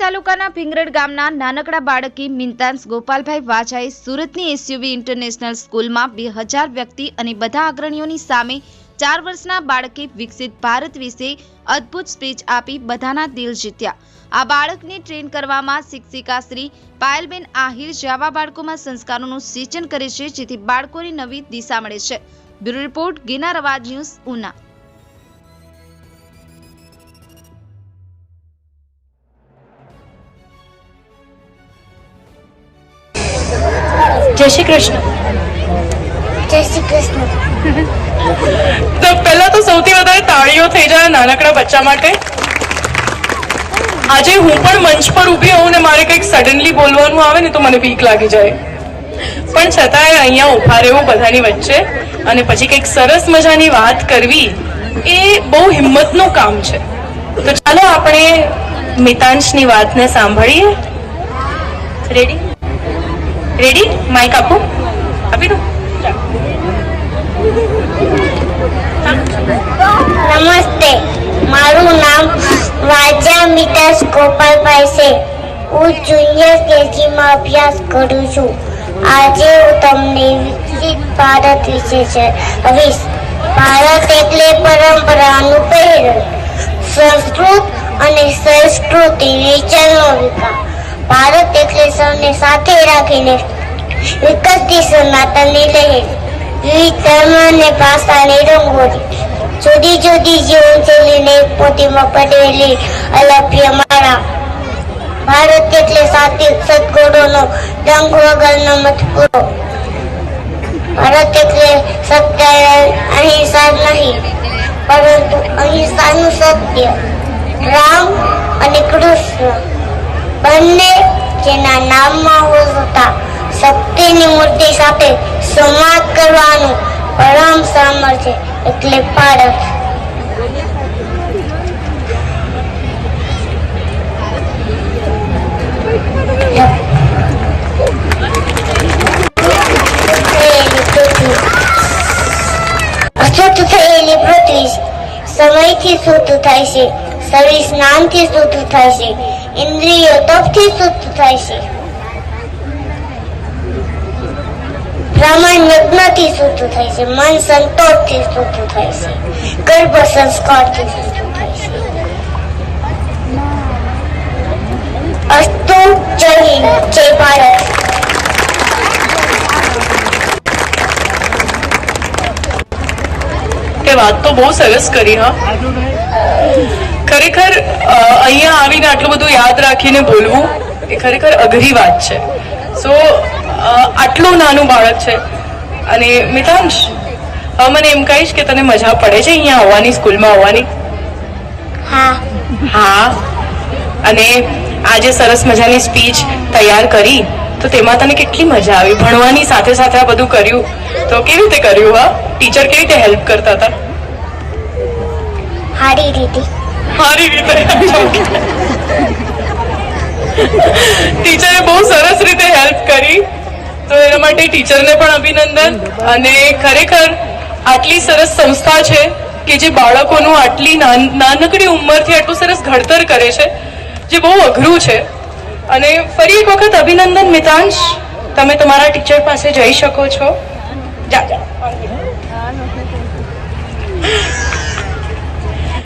તાલુકાના ભીંગરડ ગામના નાનકડા બાળકી મિન્તાન્સ ગોપાલભાઈ વાજાએ સુરતની એસયુવી ઇન્ટરનેશનલ સ્કૂલમાં બે હજાર વ્યક્તિ અને બધા અગ્રણીઓની સામે ચાર વર્ષના બાળકે વિકસિત ભારત વિશે અદ્ભુત સ્પીચ આપી બધાના દિલ જીત્યા. આ બાળકને ટ્રેન કરવામાં શિક્ષિકા શ્રી પાયલબેન આહિર જેવા બાળકોમાં સંસ્કારોનું સિંચન કરે છે, જેથી બાળકોને નવી દિશા મળે છે. બ્યુરો રિપોર્ટ ગિનાર અવાજ ન્યૂઝ ઉના. જય શ્રી કૃષ્ણ. જય શ્રી કૃષ્ણ. તો પહેલા તો સૌથી વધારે તાળીઓ થઈ જાય નાનકડા બચ્ચા માટે. આજે હું પણ મંચ પર ઊભી હોઉં ને મારે કંઈક સડનલી બોલવાનું આવે ને તો મને બીક લાગી જાય. પણ છતાંય અહીંયા ઊભા રહેવું બધાની વચ્ચે અને પછી કંઈક સરસ મજાની વાત કરવી એ બહુ હિંમતનું કામ છે. તો ચાલો આપણે મિતાંશની વાતને સાંભળીએ. રેડી રેડી માઇક આપો આપી દો નમસ્તે મારું નામ વાજા મિતાસ ગોપાલભાઈ છે. હું જુનિયર કેજીમાં અભ્યાસ કરું છું. આજે હું તમને વિકસિત ભારત વિશે છે કહીશ ભારત એટલે પરંપરાનું પહેરણ સંસ્કૃત અને સંસ્કૃતિ વિચારનો વિકાસ. ભારત એટલે સૌને સાથે રાખીને વિકસતી સનાતનની લહેર વિવિધ ધર્મ અને ભાષાની રંગોળી જુદી જુદી જીવનશૈલીને પોતીમાં પડેલી અલભ્ય મારા ભારત એટલે સાત્વિક સદગુણોનો રંગ વગરનો મથપુરો ભારત એટલે સત્ય અહિંસા નહીં, પરંતુ અહિંસાનું સત્ય રામ અને કૃષ્ણ. બંને જેના નામમાં હોતા શક્તિની મૂર્તિ સાથે સંવાદ કરવાનું પરમ સામર્થ્ય એટલે પારસ થયેલી થયેલી પૃથ્વી સમયથી શુદ્ધ થાય છે, શરીર સ્નાનથી શુદ્ધ થાય છે. ઇન્દ્રિયો તપથી શુદ્ધ થાય છે બ્રાહ્મણ યજ્ઞથી શુદ્ધ થાય છે મન સંતોષથી શુદ્ધ થાય છે ગર્ભ સંસ્કારથી શુદ્ધ થાય છે અસ્તુ જય હિન્દ જય ભારત તે વાત તો બહુ સરસ કરી હા ખરેખર અહીંયા આવીને આટલું બધું યાદ રાખીને બોલવું એ ખરેખર અઘરી વાત છે. સો આટલું નાનું બાળક છે. અને મિતાંશ મને એમ કહીશ કે તને મજા પડે છે અહીંયા આવવાની સ્કૂલમાં આવવાની? હા. હા. અને આજે સરસ મજાની સ્પીચ તૈયાર કરી તો તેમાં તને કેટલી મજા આવી? ભણવાની સાથે સાથે આ બધું કર્યું. તો કેવી રીતે કર્યું હા? ટીચર કેવી રીતે હેલ્પ કરતા હતા? સારી રીતે સારી રીતે. ટીચરે બહુ સરસ રીતે હેલ્પ કરી. તો એના માટે ટીચરને પણ અભિનંદન. અને ખરેખર આટલી સરસ સંસ્થા છે કે જે બાળકોનું આટલી નાન- નાનકડી ઉંમરથી આટલું સરસ ઘડતર કરે છે, જે બહુ અઘરું છે. અને ફરી એક વખત અભિનંદન, મિતાંશ. તમે તમારા ટીચર પાસે જઈ શકો છો. જા જા.